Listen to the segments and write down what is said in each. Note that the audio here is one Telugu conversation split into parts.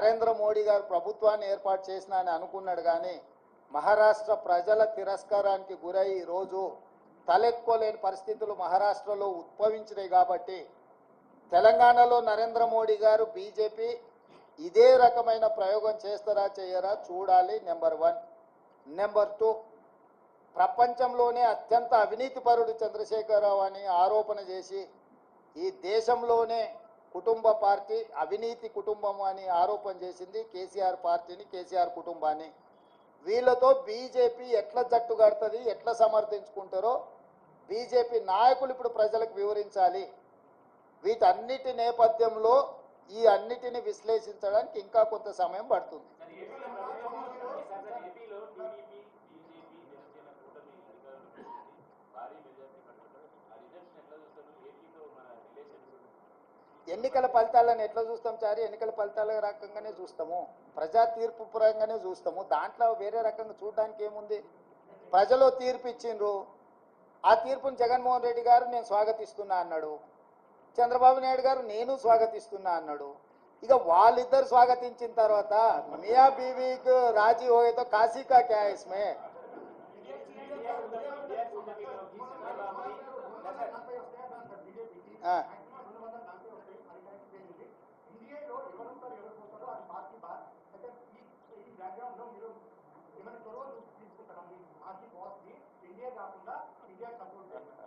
నరేంద్ర మోడీ గారు ప్రభుత్వాన్ని ఏర్పాటు చేసిన అని అనుకున్నాడు కానీ మహారాష్ట్ర ప్రజల తిరస్కారానికి గురై ఈరోజు తలెక్కోలేని పరిస్థితులు మహారాష్ట్రలో ఉద్భవించినాయి కాబట్టి తెలంగాణలో నరేంద్ర మోడీ గారు బీజేపీ ఇదే రకమైన ప్రయోగం చేస్తారా చేయరా చూడాలి. Number one. Number two. ప్రపంచంలోనే అత్యంత అవినీతిపరుడు చంద్రశేఖరరావు అని ఆరోపణ చేసి ఈ దేశంలోనే కుటుంబ పార్టీ అవినీతి కుటుంబం అని ఆరోపణ చేసింది కేసీఆర్ పార్టీని కేసీఆర్ కుటుంబాన్ని. వీళ్ళతో బీజేపీ ఎట్లా జట్టు కడుతుంది ఎట్లా సమర్థించుకుంటారో బీజేపీ నాయకులు ఇప్పుడు ప్రజలకు వివరించాలి. వీటన్నిటి నేపథ్యంలో ఈ అన్నిటిని విశ్లేషించడానికి ఇంకా కొంత సమయం పడుతుంది. ఎన్నికల ఫలితాలను ఎట్లా చూస్తాం చారి? ఎన్నికల ఫలితాల రకంగానే చూస్తాము. ప్రజా తీర్పు పరంగానే చూస్తాము. దాంట్లో వేరే రకంగా చూడడానికి ఏముంది? ప్రజలు తీర్పు ఇచ్చిండ్రు. ఆ తీర్పును జగన్మోహన్ రెడ్డి గారు నేను స్వాగతిస్తున్నా అన్నాడు. చంద్రబాబు నాయుడు గారు నేను స్వాగతిస్తున్నా అన్నాడు. ఇక వాళ్ళిద్దరు స్వాగతించిన తర్వాత మియా బీవీకి రాజీ హోయతో కాశీకా క్యాయస్మే. ఆ.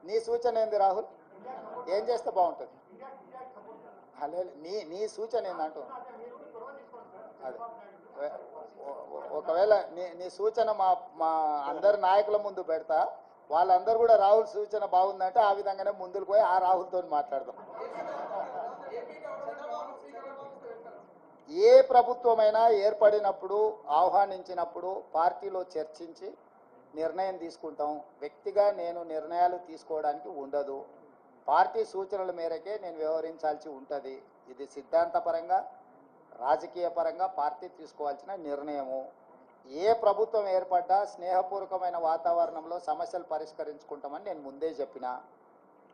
నీ సూచన ఏంది రాహుల్? ఏం చేస్తే బాగుంటుంది? హలో నీ నీ సూచన ఏందంటూ అదే ఒకవేళ నీ నీ సూచన మా మా అందరి నాయకుల ముందు పెడతా వాళ్ళందరూ కూడా రాహుల్ సూచన బాగుందంటే ఆ విధంగానే ముందుకు పోయి ఆ రాహుల్తో మాట్లాడదాం. ఏ ప్రభుత్వమైనా ఏర్పడినప్పుడు ఆహ్వానించినప్పుడు పార్టీలో చర్చించి నిర్ణయం తీసుకుంటాం. వ్యక్తిగా నేను నిర్ణయాలు తీసుకోవడానికి ఉండదు. పార్టీ సూచనల మేరకే నేను వ్యవహరించాల్సి ఉంటుంది. ఇది సిద్ధాంతపరంగా రాజకీయ పరంగా పార్టీ తీసుకోవాల్సిన నిర్ణయము. ఏ ప్రభుత్వం ఏర్పడ్డా స్నేహపూర్వకమైన వాతావరణంలో సమస్యలు పరిష్కరించుకుంటామని నేను ముందే చెప్పిన.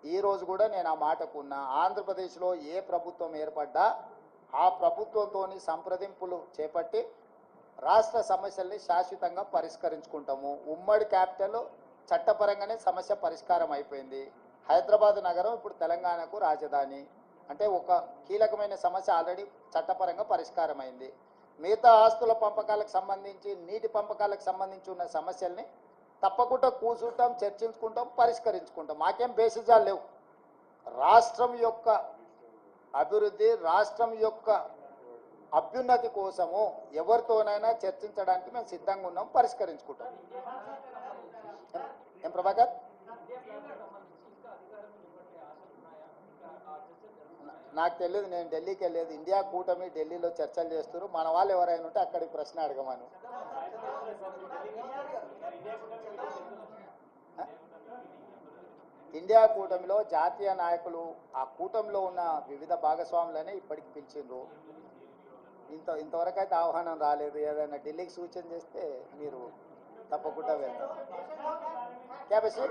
ఈరోజు కూడా నేను ఆ మాటకున్నా ఆంధ్రప్రదేశ్లో ఏ ప్రభుత్వం ఏర్పడ్డా ఆ ప్రభుత్వంతో సంప్రదింపులు చేపట్టి రాష్ట్ర సమస్యల్ని శాశ్వతంగా పరిష్కరించుకుంటాము. ఉమ్మడి క్యాపిటల్ చట్టపరంగానే సమస్య పరిష్కారం అయిపోయింది. హైదరాబాద్ నగరం ఇప్పుడు తెలంగాణకు రాజధాని. అంటే ఒక కీలకమైన సమస్య ఆల్రెడీ చట్టపరంగా పరిష్కారం అయింది. మిగతా ఆస్తుల పంపకాలకు సంబంధించి నీటి పంపకాలకు సంబంధించి ఉన్న సమస్యల్ని తప్పకుండా కూర్చుంటాం చర్చించుకుంటాం పరిష్కరించుకుంటాం. మాకేం బేసిజాలు లేవు. రాష్ట్రం యొక్క అభివృద్ధి రాష్ట్రం యొక్క అభ్యున్నతి కోసము ఎవరితోనైనా చర్చించడానికి మేము సిద్ధంగా ఉన్నాం పరిష్కరించుకుంటాం. ఏం- ప్రభాకర్? నాకు తెలియదు నేను ఢిల్లీకి వెళ్ళేది. ఇండియా కూటమి ఢిల్లీలో చర్చలు చేస్తారు మన వాళ్ళు ఎవరైనా ఉంటే అక్కడికి ప్రశ్న అడగమను. ఇండియా కూటమిలో జాతీయ నాయకులు ఆ కూటమిలో ఉన్న వివిధ భాగస్వాములనే ఇప్పటికి పిలిచిండ్రు. ఇంత ఇంతవరకు అయితే ఆహ్వానం రాలేదు. ఏదైనా ఢిల్లీకి సూచన చేస్తే మీరు తప్పకుండా వెళ్తారు. క్యాబేసి